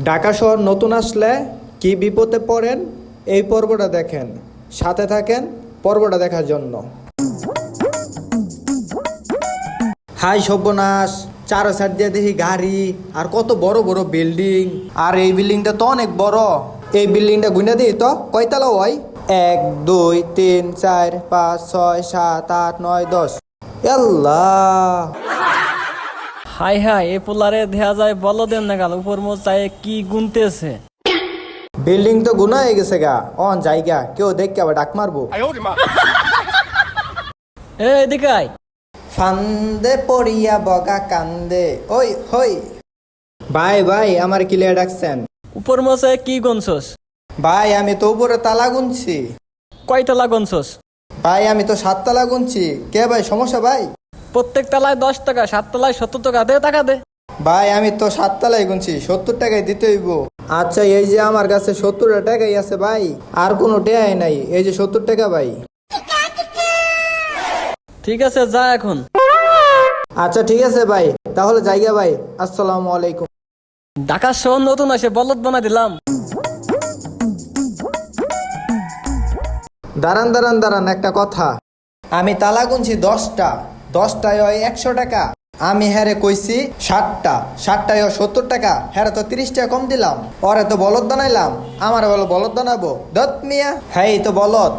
ঢাকা শহর নতুন আসলে কি বিপদে পড়েন? এই পর্বটা দেখেন। সাথে থাকেন পর্বটা দেখার জন্য। হাই সর্বনাশ চারো সাইড দিয়ে দেখি গাড়ি, আর কত বড় বড় বিল্ডিং। আর এই বিল্ডিংটা তো অনেক বড়। এই বিল্ডিংটা গুনে দিই তো, কয়তলা হয় এক, দুই, তিন, চার, পাঁচ, ছয়, সাত, আট, নয়, দশ। আল্লাহ! হাই হাই এ পোলারে দেয়া যায় বলো দেন না গাল উপর মোচায় কি গুনতেছে? বিল্ডিং তো গুনা হয়ে গেছে গা। অন জায়গা কেউ দেখকে আবার ডাক মারবো। এ এদিকে আয়। ফান্দে পড়িয়া বগা কান্দে। ওই হই। ভাই ভাই আমার কিলিয়া ডাকছেন। উপর মোচায় কি গুনছস? ভাই আমি তো উপরে তালা গুনছি। কয়তলা গুনছস? ভাই আমি তো সাত তালা গুনছি। কে ভাই সমস্যা ভাই? প্রত্যেক তলায় দশ টাকা সাত তলায় সত্তর টাকা দে টাকা দে। ভাই আমি তো সাত তালাই গুনছি সত্তর টাকায় দিতে হইব। আচ্ছা এই যে আমার কাছে সত্তর টাকাই আছে ভাই আর কোনো টেয়াই নাই এই যে সত্তর টাকা ভাই। ঠিক আছে যা এখন। আচ্ছা ঠিক আছে ভাই তাহলে জায়গা ভাই আসসালামু আলাইকুম। ঢাকা শহর নতুন আসে বলদ বানা দিলাম। দাঁড়ান দাঁড়ান দাঁড়ান একটা কথা। আমি তালা গুনছি দশটা। দশটায় হয় একশো টাকা। আমি হ্যারে কইছি ষাটটা। ষাটটায় সত্তর টাকা। হ্যারে তো তিরিশ টাকা কম দিলাম। ওরে তো বলদ বানাইলাম। আমার বলো বলদ বানাবো। দত মিয়া। হ্যাঁ তো বলদ।